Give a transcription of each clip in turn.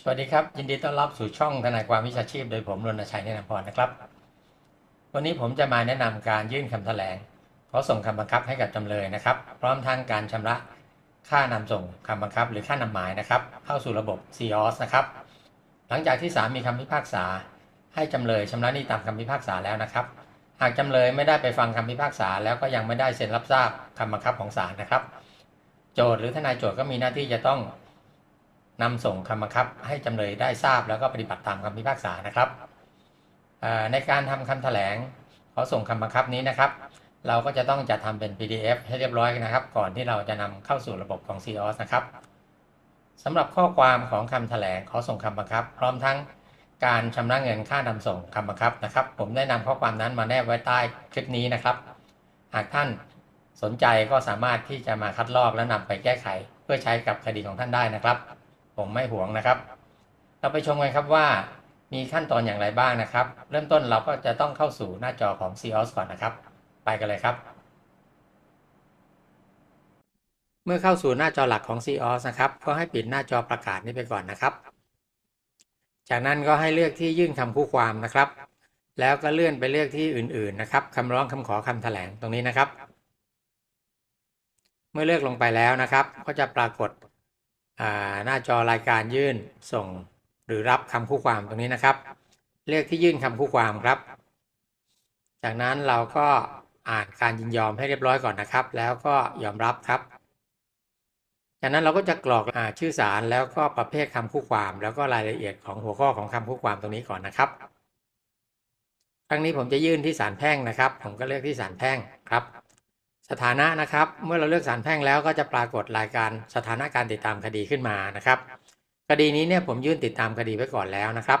สวัสดีครับ ยินดีต้อนรับสู่ช่องทนายความวิชาชีพ โดยผมรณชัยเนตรพรนะครับ วันนี้ผมจะมาแนะนำการยื่นคำแถลงขอส่งคำบังคับให้กับจำเลยนะครับ พร้อมทั้งการชำระค่านำส่งคำบังคับ หรือค่านำหมายนะครับ เข้าสู่ระบบ c o s นะครับ หลังจากที่ศาลมีคำพิพากษา ให้จำเลยชำระหนี้ตามคำพิพากษาแล้วนะครับ หากจำเลยไม่ได้ไปฟังคำพิพากษา แล้วก็ยังไม่ได้เซ็นรับทราบคำบังคับของศาลนะครับ โจทย์หรือทนายโจทย์ก็มีหน้าที่จะต้อง นำส่งคำบังคับให้จำเลยได้ทราบแล้วก็ปฏิบัติตามคำพิพากษานะครับในการทำคำแถลงขอส่งคำบังคับนี้นะครับ เราก็จะต้องจัดทำเป็น PDF ให้เรียบร้อยนะครับ ก่อนที่เราจะนำเข้าสู่ระบบของ c o s นะครับสำหรับข้อความของคำแถลงขอส่งคำบังคับ พร้อมทั้งการชำระเงินค่านำส่งคำบังคับนะครับ ผมได้นำข้อความนั้นมาแนบไว้ใต้คลิปนี้นะครับ หากท่านสนใจก็สามารถที่จะมาคัดลอกและนำไปแก้ไข เพื่อใช้กับคดีของท่านได้นะครับ ผมไม่หวงนะครับ เราไปชมกันครับว่ามีขั้นตอนอย่างไรบ้างนะครับ เริ่มต้นเราก็จะต้องเข้าสู่หน้าจอของ c o s ก่อนนะครับ ไปกันเลยครับ เมื่อเข้าสู่หน้าจอหลักของ c o s นะครับ ก็ให้ปิดหน้าจอประกาศนี้ไปก่อนนะครับ จากนั้นก็ให้เลือกที่ยื่นคำคู่ความนะครับ แล้วก็เลื่อนไปเลือกที่อื่นๆนะครับคำร้องคำขอคำแถลงตรงนี้นะครับ เมื่อเลือกลงไปแล้วนะครับ ก็จะปรากฏ หน้าจอรายการยื่นส่งหรือรับคำคู่ความตรงนี้นะครับ เลือกที่ยื่นคำคู่ความครับ จากนั้นเราก็อ่านการยินยอมให้เรียบร้อยก่อนนะครับ แล้วก็ยอมรับครับ จากนั้นเราก็จะกรอกอชื่อสารแล้วก็ประเภทคำคู่ความ แล้วก็รายละเอียดของหัวข้อของคำคู่ความตรงนี้ก่อนนะครับ ครั้งนี้ผมจะยื่นที่ศาลแพ่งนะครับ ผมก็เลือกที่ศาลแพ่งครับ สถานะนะครับ เมื่อเราเลือกศาลแพ่งแล้วก็จะปรากฏรายการสถานะการติดตามคดีขึ้นมานะครับ คดีนี้เนี่ยผมยื่นติดตามคดีไว้ก่อนแล้วนะครับ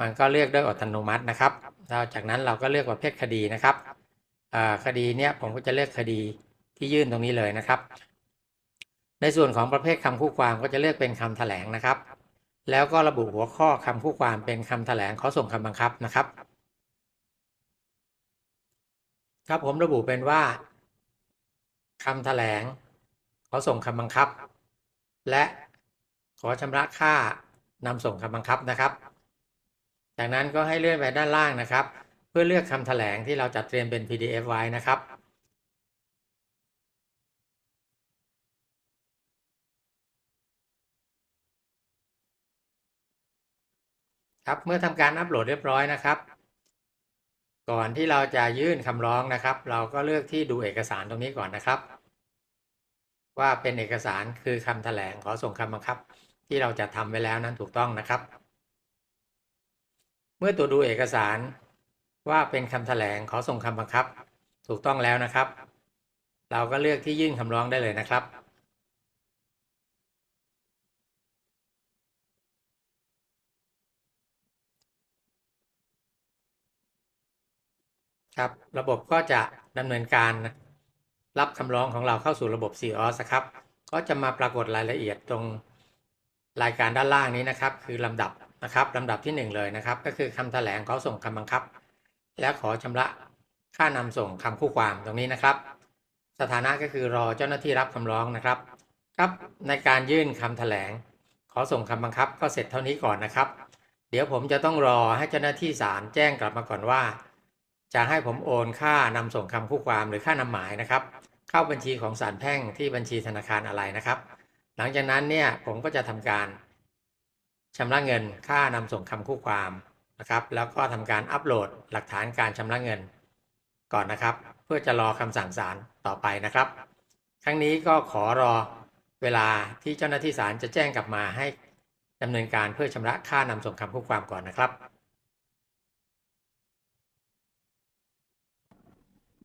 มันก็เลือกด้วยอัตโนมัตินะครับแล้วจากนั้นเราก็เลือกประเภทคดีนะครับคดีเนี่ยผมก็จะเลือกคดีที่ยื่นตรงนี้เลยนะครับ ในส่วนของประเภทคำคู่ความก็จะเลือกเป็นคำแถลงนะครับ แล้วก็ระบุหัวข้อคำคู่ความเป็นคำแถลงขอส่งคำบังคับนะครับ ครับผมระบุเป็นว่า คำแถลง ขอส่งคำบังคับ และขอชำระค่านำส่งคำบังคับนะครับ จากนั้นก็ให้เลื่อนไปด้านล่างนะครับ เพื่อเลือกคำแถลงที่เราจัดเตรียมเป็น PDF ไว้นะครับครับเมื่อทำการอัปโหลดเรียบร้อยนะครับ ก่อนที่เราจะยื่นคำร้องนะครับ เราก็เลือกที่ดูเอกสารตรงนี้ก่อนนะครับ ว่าเป็นเอกสารคือคำแถลงขอส่งคำบังคับ ที่เราจะทำไว้แล้วนั้นถูกต้องนะครับ เมื่อตรวดูเอกสารว่าเป็นคำแถลงขอส่งคำบังคับ ถูกต้องแล้วนะครับ เราก็เลือกที่ยื่นคำร้องได้เลยนะครับ ครับ ระบบก็จะดำเนินการรับคำร้องของเราเข้าสู่ระบบ c o s ครับ ก็จะมาปรากฏรายละเอียดตรงรายการด้านล่างนี้นะครับ คือลำดับนะครับลำดับที่ 1 เลยนะครับ ก็คือคำแถลงขอส่งคำบังคับ และขอชำระค่านำส่งคำคู่ความตรงนี้นะครับ สถานะก็คือรอเจ้าหน้าที่รับคำร้องนะครับ ครับในการยื่นคำแถลง ขอส่งคำบังคับ ก็เสร็จเท่านี้ก่อนนะครับ เดี๋ยวผมจะต้องรอให้เจ้าหน้าที่ศาลแจ้งกลับมาก่อนว่า จะให้ผมโอนค่านำส่งคำคู่ความหรือค่านำหมายนะครับ เข้าบัญชีของศาลแพ่งที่บัญชีธนาคารอะไรนะครับ หลังจากนั้นเนี่ยผมก็จะทำการชำระเงินค่านำส่งคำคู่ความนะครับ แล้วก็ทำการอัปโหลดหลักฐานการชำระเงิน ก่อนนะครับ เพื่อจะรอคำสั่งศาลต่อไปนะครับ ครั้งนี้ก็ขอรอเวลาที่เจ้าหน้าที่ศาลจะแจ้งกลับมาให้ดำเนินการเพื่อชำระค่านำส่งคำคู่ความก่อนนะครับ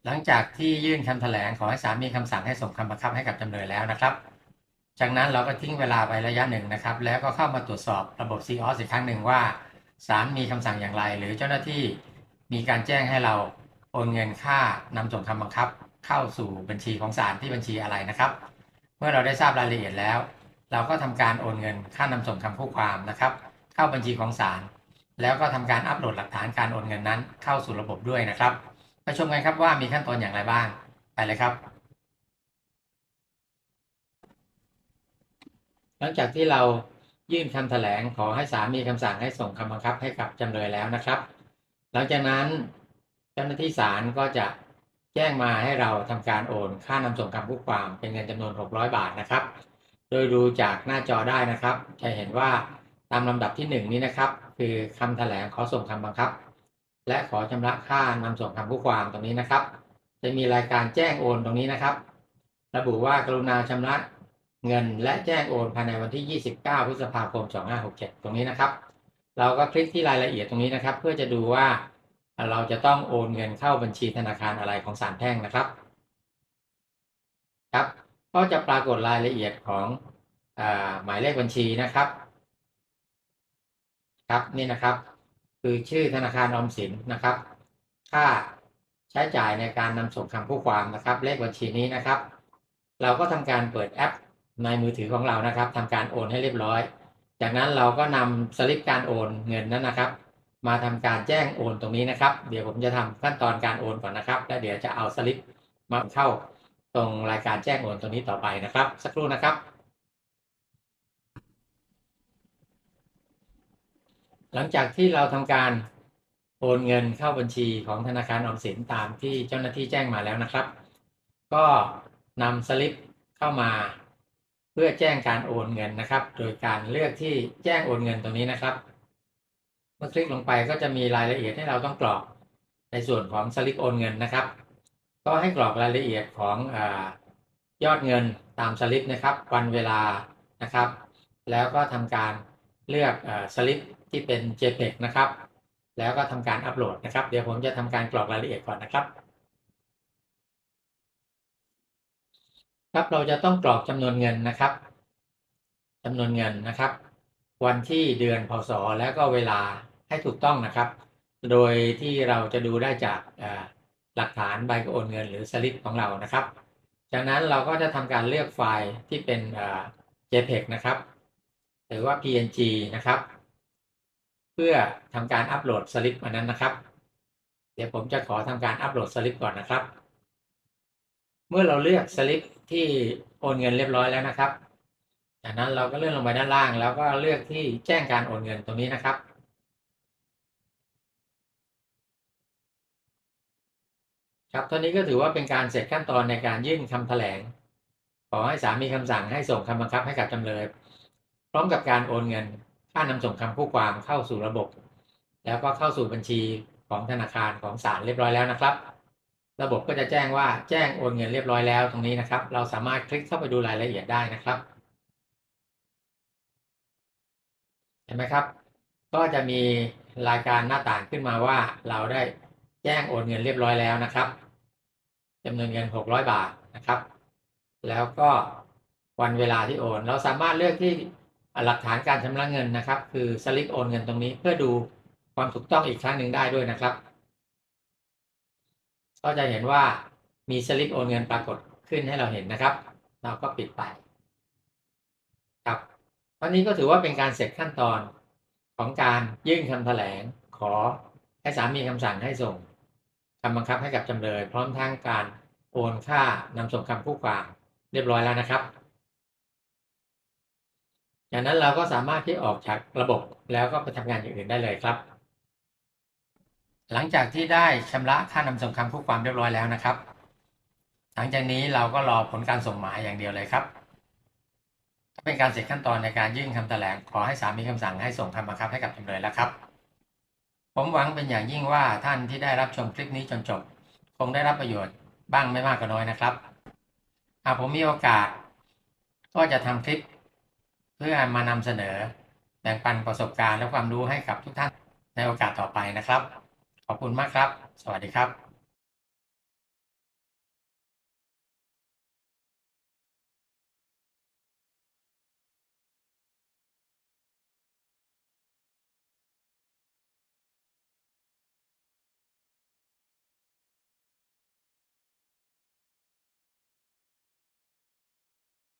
หลังจากที่ยื่นคำแถลงขอให้ศาลมีคำสั่งให้ส่งคำบังคับให้กับจำเลยแล้วนะครับ จากนั้นเราก็ทิ้งเวลาไประยะหนึ่งนะครับ แล้วก็เข้ามาตรวจสอบระบบ c o s อีกครั้งหนึ่งว่าศาลมีคำสั่งอย่างไร หรือเจ้าหน้าที่มีการแจ้งให้เราโอนเงินค่านำส่งคำบังคับ เข้าสู่บัญชีของศาลที่บัญชีอะไรนะครับ เมื่อเราได้ทราบรายละเอียดแล้ว เราก็ทำการโอนเงินค่านำส่งคำคู่ความนะครับ เข้าบัญชีของศาลแล้วก็ทำการอัปโหลดหลักฐานการโอนเงินนั้นเข้าสู่ระบบด้วยนะครับ ไปชมกันครับว่ามีขั้นตอนอย่างไรบ้าง ไปเลยครับ หลังจากที่เรายื่นคำแถลงขอให้ศาลมีคำสั่งให้ส่งคำบังคับให้กับจำเลยแล้วนะครับ หลังจากนั้นเจ้าหน้าที่ศาลก็จะแจ้งมาให้เราทำการโอนค่านำส่งคำผู้ความเป็นเงินจำนวน 600 บาทนะครับ โดยดูจากหน้าจอได้นะครับ จะเห็นว่าตามลำดับที่ 1 นี้นะครับ คือคำแถลงขอส่งคำบังคับ และขอชำระค่านำส่งคำผู้ความตรงนี้นะครับ จะมีรายการแจ้งโอนตรงนี้นะครับ ระบุว่ากรุณาชำระเงินและแจ้งโอนภายในวันที่ 29 พฤษภาคม 2567 ตรงนี้นะครับ เราก็คลิกที่รายละเอียดตรงนี้นะครับ เพื่อจะดูว่าเราจะต้องโอนเงินเข้าบัญชีธนาคารอะไรของศาลแพ่งนะครับครับ ก็จะปรากฏรายละเอียดของอหมายเลขบัญชีนะครับ ครับนี่นะครับ คือชื่อธนาคารออมสินนะครับ ค่าใช้จ่ายในการนำส่งคำผู้ความนะครับ เลขบัญชีนี้นะครับ เราก็ทำการเปิดแอปในมือถือของเรานะครับทำการโอนให้เรียบร้อย จากนั้นเราก็นำสลิปการโอนเงินนั้นนะครับ มาทำการแจ้งโอนตรงนี้นะครับ เดี๋ยวผมจะทำขั้นตอนการโอนก่อนนะครับ แล้วเดี๋ยวจะเอาสลิปมาเข้าตรงรายการแจ้งโอนตรงนี้ต่อไปนะครับ สักครู่นะครับ หลังจากที่เราทำการโอนเงินเข้าบัญชีของธนาคารออมสินตามที่เจ้าหน้าที่แจ้งมาแล้วนะครับ ก็นำสลิปเข้ามาเพื่อแจ้งการโอนเงินนะครับ โดยการเลือกที่แจ้งโอนเงินตรงนี้นะครับ เมื่อคลิกลงไปก็จะมีรายละเอียดให้เราต้องกรอกในส่วนของสลิปโอนเงินนะครับ ก็ให้กรอกรายละเอียดของอยอดเงินตามสลิปนะครับ วันเวลานะครับ แล้วก็ทำการเลือกอสลิป ที่เป็น JPEG นะครับ แล้วก็ทำการอัปโหลดนะครับ เดี๋ยวผมจะทำการกรอกรายละเอียดก่อนนะครับ ครับเราจะต้องกรอกจำนวนเงินนะครับจำนวนเงินนะครับ วันที่เดือนพศแล้วก็เวลาให้ถูกต้องนะครับ โดยที่เราจะดูได้จากหลักฐานใบโอนเงินหรือสลิปของเรานะครับ จากนั้นเราก็จะทำการเลือกไฟล์ที่เป็น JPEG นะครับ หรือว่า PNG นะครับ เพื่อทำการอัปโหลดสลิปอันนั้นนะครับ เดี๋ยวผมจะขอทำการอัปโหลดสลิปก่อนนะครับ เมื่อเราเลือกสลิปที่โอนเงินเรียบร้อยแล้วนะครับ จากนั้นเราก็เลื่อนลงไปด้านล่าง แล้วก็เลือกที่แจ้งการโอนเงินตรงนี้นะครับครับตอนนี้ก็ถือว่าเป็นการเสร็จขั้นตอนในการยื่นคำแถลง ขอให้ศาลมีคำสั่งให้ส่งคำบังคับให้กับจำเลย พร้อมกับการโอนเงิน ค่านำส่งคำผู้ความเข้าสู่ระบบ แล้วก็เข้าสู่บัญชีของธนาคารของศาลเรียบร้อยแล้วนะครับ ระบบก็จะแจ้งว่าแจ้งโอนเงินเรียบร้อยแล้วตรงนี้นะครับ เราสามารถคลิกเข้าไปดูรายละเอียดได้นะครับเห็นไหมครับ ก็จะมีรายการหน้าต่างขึ้นมาว่าเราได้แจ้งโอนเงินเรียบร้อยแล้วนะครับจำนวนเงิน 600 บาทนะครับ แล้วก็วันเวลาที่โอน เราสามารถเลือกที่ หลักฐานการชำระเงินนะครับ คือสลิปโอนเงินตรงนี้เพื่อดูความถูกต้องอีกครั้งหนึ่งได้ด้วยนะครับ ก็จะเห็นว่ามีสลิปโอนเงินปรากฏขึ้นให้เราเห็นนะครับ เราก็ปิดไปครับตอนนี้ก็ถือว่าเป็นการเสร็จขั้นตอนของการยื่นคำแถลง ขอให้ศามีคำสั่งให้ส่งคำบังคับให้กับจำเลย พร้อมทั้งการโอนค่านำส่งคำผู้ความเรียบร้อยแล้วนะครับ จากนั้นเราก็สามารถที่ออกจากระบบแล้วก็ไปทำงานอย่างอื่นได้เลยครับ หลังจากที่ได้ชำระค่านำส่งคำผู้ความเรียบร้อยแล้วนะครับ หลังจากนี้เราก็รอผลการส่งหมายอย่างเดียวเลยครับเป็นการเสร็จขั้นตอนในการยื่นคำแถลงขอให้ศาลมีคำสั่งให้ส่งคำบังคับให้กับจำเลยแล้วครับ ผมหวังเป็นอย่างยิ่งว่าท่านที่ได้รับชมคลิปนี้จนจบ คงได้รับประโยชน์บ้างไม่มากก็น้อยนะครับหากผมมีโอกาส ก็จะทำคลิป เพื่อมานำเสนอแบ่งปันประสบการณ์และความรู้ให้กับทุกท่านในโอกาสต่อไปนะครับ ขอบคุณมากครับ สวัสดีครับ